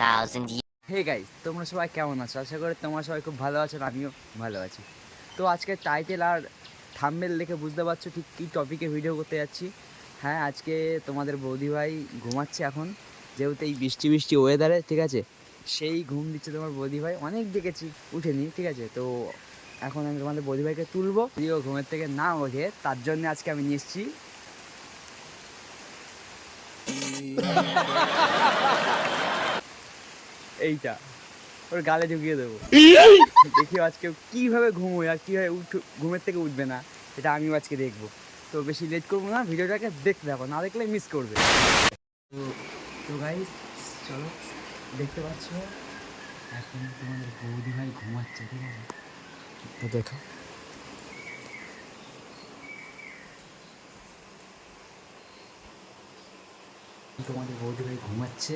thousand years. Hey guys তোমরা সবাই কেমন আছো? আশা করি তোমরা সবাই খুব ভালো আছো আর আমিও ভালো আছি। তো আজকে টাইটেল আর থাম্বেল দেখে বুঝতে পারছ ঠিক কী টপিকে ভিডিও করতে যাচ্ছি। হ্যাঁ আজকে তোমাদের বৌদি ভাই ঘুমাচ্ছে এখন যেহেতু এই বৃষ্টি বৃষ্টি ওয়েদারে ঠিক আছে? সেই ঘুম দিচ্ছে তোমার বৌদি ভাই। অনেক দেখেছি উঠেনি ঠিক আছে? তো এখন আমি তোমাদের বৌদি ভাইকে তুলবো। যদি ও ঘুমের থেকে না ওঠে তার জন্য আজকে আমি নিয়ে এসেছি। এইটা। ওর গালে ঢুকিয়ে দেবো। দেখি আজকে কীভাবে ঘুমোয় আর কীভাবে উঠ ঘুমের থেকে উঠবে না এটা আমিও আজকে দেখব। তো বেশি লেট করব না ভিডিওটাকে দেখতে দেখো না দেখলে মিস করবে। তো তো গাই চলো দেখতে পাচ্ছ এখন তোমাদের বৌদি ভাই ঘুমাচ্ছে ঠিক আছে? তো দেখো। তোমাদের বৌদি ভাই ঘুমাচ্ছে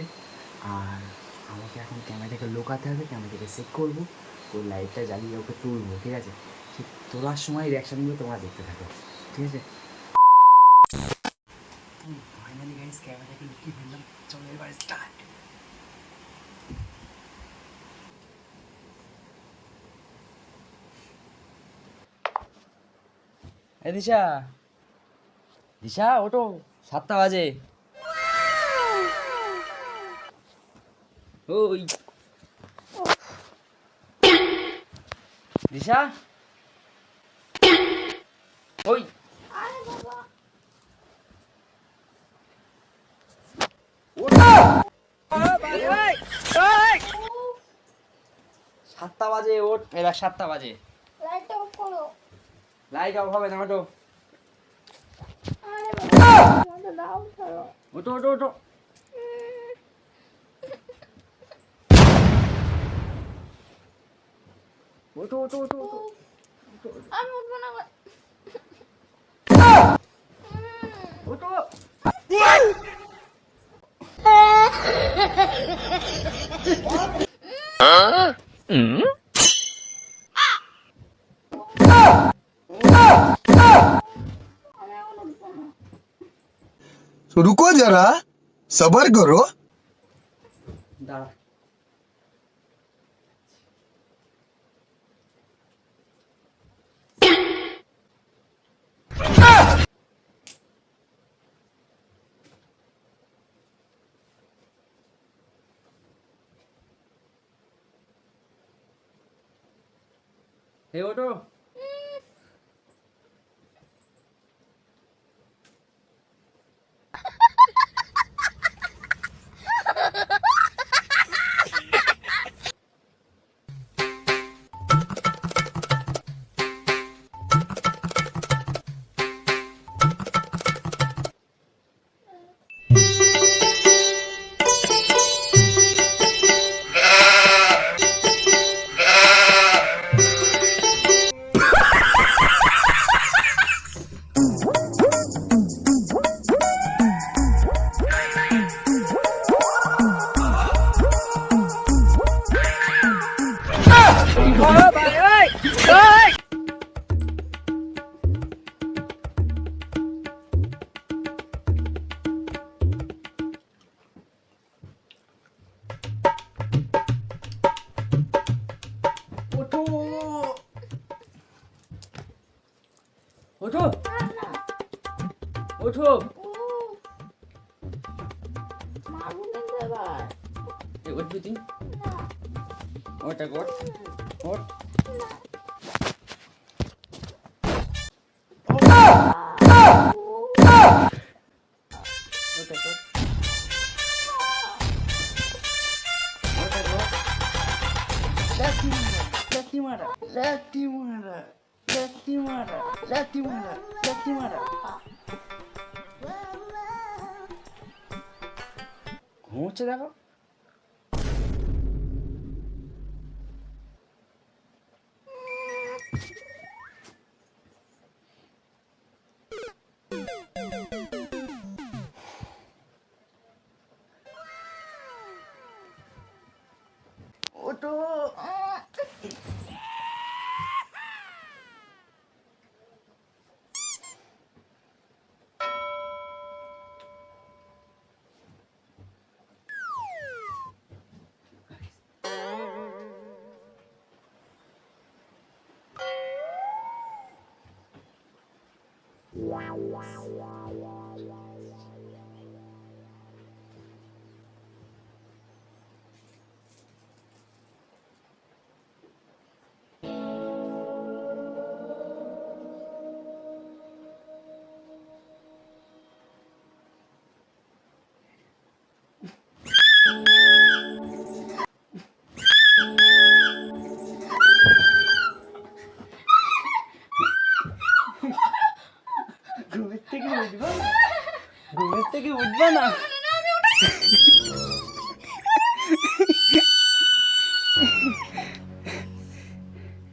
আর আমাকে এখন ক্যামেরাটাকে লোকাতে হবে ক্যামেরাটাকে সেট করব ওর লাইটটা জ্বালিয়ে ওকে তুলবো, ঠিক আছে? ঠিক তোলার সময় রিয়াকশানগুলো তোমরা দেখতে থাকো, ঠিক আছে? ফাইনালি গাইস ক্যামেরাটাকে লুকিয়ে ফেললাম, চলো এবার স্টার্ট দিশা দিশা ওটো সাতটা বাজে। ওই। দিশা? ওই। সাতটা বাজে ওঠ। এবার সাতটা বাজে। লাইটটা অফ করো লাইট অফ হবে না ওটো আরে বাবা আমাকে Tuh, tuh, tuh, tuh. tuh. Aku ఎవడో ওঠো উঠবি তুই ওটা কর ওঠ ওটা কর। ওটা কর ঘুমোচ্ছে দেখো ওটো wow, wow. ঘুমের থেকে উঠবা না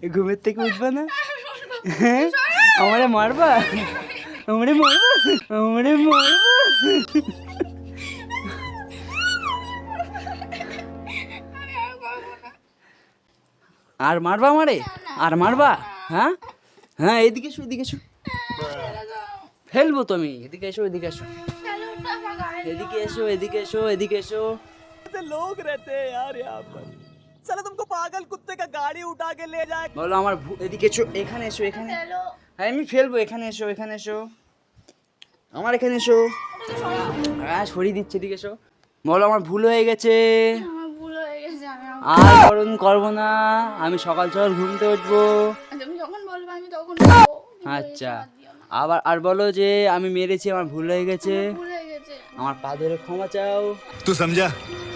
ঘুমের থেকে উঠবা না হ্যাঁ আমারে মারবা আমারে মারবা আমারে মারবা আর মারবা আমারে আর মারবা হ্যাঁ হ্যাঁ এদিকে এসো এদিকে এসো ফেলবো তুমি এদিকে এসো এদিকে এসো চলো ওটা আমার গায়ে এদিকে এসো এদিকে এসো এদিকে এসো लोग रहते हैं यार यहाँ पर साला तुमको पागल कुत्ते का गाड़ी उठा के ले जाए বলো আমার ভু- এদিকে এসো এখানে এসো এখানে চলো হ্যাঁ আমি ফেলবো এখানে এসো এখানে এসো আমার এখানে এসো ওটাকে সরাও হ্যাঁ সরিয়ে দিচ্ছে এদিকে এসো বলো আমার ভুল হয়ে গেছে আমার ভুল হয়ে গেছে আমি আর করুন করবো না আমি সকাল সকাল ঘুমতে উঠবো তুমি যখন বলবে আমি তখন আচ্ছা। আবার আর বলো যে আমি মেরেছি আমার ভুল হয়ে গেছে। আমার পা ধরে ক্ষমা চাও। তুই সমঝা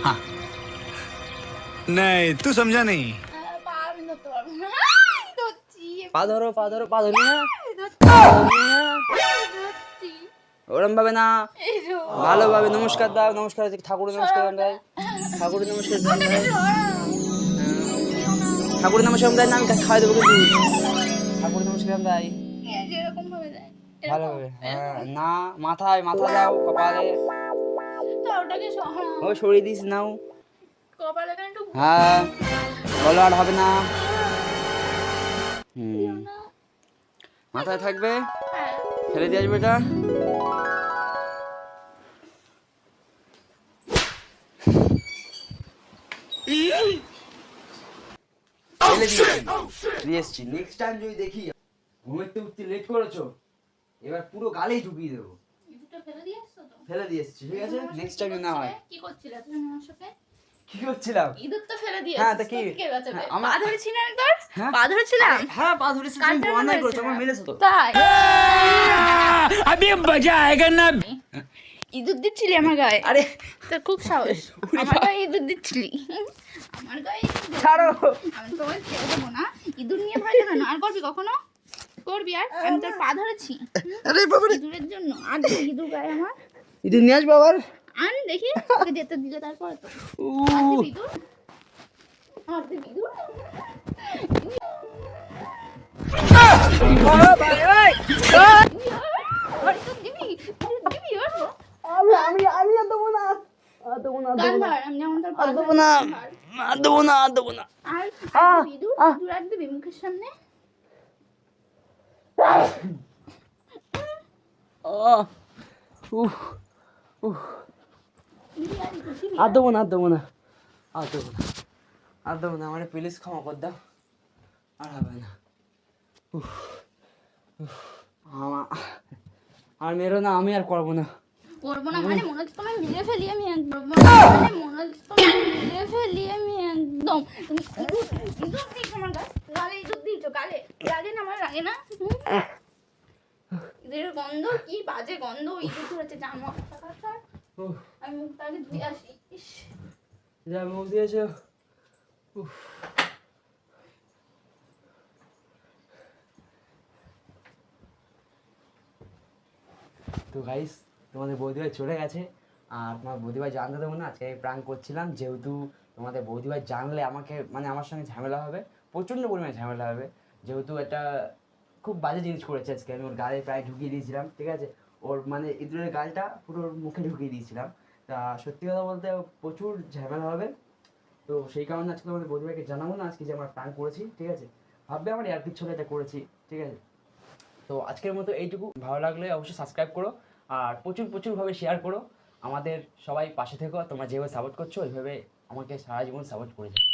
হ্যাঁ নাই তুই সমঝা নেই পা ধরো পা ধরো পা ধরি হ্যাঁ। হ্যাঁ। না ওরম ভাবে না। ভালোভাবে নমস্কার দাও নমস্কার ঠাকুর নমস্কার গান ঠাকুর নমস্কার ঠাকুর নমস্কার গান আমি খাওয়া দেবো কিন্তু দেয় এই ভাবে দেয় ভালোভাবে হ্যাঁ না মাথায় মাথা দাও কপালে। তো ওটাকে সরাও ও সরিয়ে দিস নাও। কপালে কেন হ্যাঁ বলো আর হবে না। হুম। মাথায় থাকবে? হ্যাঁ। ফেলে দিয়ে আসবে এটা? ফেলে দিয়েছি এসছি নেক্সট টাইম যদি দেখি উঠতে লেট করেছ এবার পুরো গালেই ঢুকিয়ে দেবো। ফেলে দিয়ে এসছি ঠিক আছে? নেক্সট টাইম না হয়। কি তুমি কি করছিলাম? ইঁদুর তো ফেলে দিয়ে হ্যাঁ তা কি? হ্যাঁ, আমার পা ধরেছি না একবার? হ্যাঁ। পা ধরেছিলাম? হ্যাঁ পা তুমি অন্যায় করেছ আমার তো। তাই? হ্যাঁ! আমি না। ইঁদুর দিচ্ছিলি আমার গায়ে? আরে তোর খুব সাহস। আমার গায়ে ইঁদুর দিচ্ছিলি। আমার গায়ে। ছাড়ো। আমি ছেড়ে দেবো না। ইঁদুর নিয়ে ভয় দেবে না আর করবি কখনো? করবি আর? আমি তোর পা ধরেছি। আরে ইঁদুরের জন্য। আর ইঁদুর গায়ে আমার? ইদুর নিয়ে আসব আবার? আন দেখি। তোকে যেতে দিলে তারপরে তো। ইঁদুর? আর ইঁদুর? আমি আমি আমি দেবো না। দেবো না আর দেবো না। আর দেবো না আর দেবো না আর আহ, আর দিবি ইঁদুর আহ। ইঁদুর আর দিবি মুখের সামনে। আহ, উফ উফ। দিবি আর ইঁদুর দেবো না আর দেবো না আর দেবো না আর দেবো না আমার প্লিজ ক্ষমা কর দাও। আর হবে না। উফ উফ, আর মেরো না আমি আর করব না। করব না মানে মনে হচ্ছে তোমায় মেরে ফেলি আমি একদম মানে মনে হচ্ছে তোমায় মেরে ফেলি আমি একদম। তুমি ইঁদুর দিয়েছ আমার গায়ে গালে ইঁদুর দিয়েছ গালে লাগে না আমার লাগে না? ইঁদুরের গন্ধ কি বাজে গন্ধ ইঁদুর ধরেছে জামা আমি মুখটা আগে ধুয়ে আসি ইস। যা মুখ দিয়েছ উফ। তো গাইস তোমাদের বৌদিভাই চলে গেছে। আর তোমার বৌদিভাই জানতে দেবো না, আজকে প্রাঙ্ক করছিলাম। যেহেতু তোমাদের বৌদিভাই জানলে আমাকে মানে আমার সঙ্গে ঝামেলা হবে, প্রচণ্ড পরিমাণে ঝামেলা হবে। যেহেতু একটা খুব বাজে জিনিস করেছে আজকে, আমি ওর গালে প্রায় ঢুকিয়ে দিয়েছিলাম, ঠিক আছে? ওর মানে ইঁদুরের গালটা পুরো ওর মুখে ঢুকিয়ে দিয়েছিলাম। তা সত্যি কথা বলতে প্রচুর ঝামেলা হবে। তো সেই কারণে আজকে তোমাদের বৌদিভাইকে জানাব না, আজকে যে আমরা প্রাঙ্ক করেছি, ঠিক আছে? ভাববে আমার এয়ার পিছনে এটা করেছি, ঠিক আছে? তো আজকের মতো এইটুকু। ভালো লাগলে অবশ্যই সাবস্ক্রাইব করো। আর প্রচুর, প্রচুরভাবে শেয়ার করো। আমাদের সবাই পাশে থেকো তোমরা যেভাবে সাপোর্ট করছ, ওইভাবে আমাকে সারা জীবন সাপোর্ট করে যাও।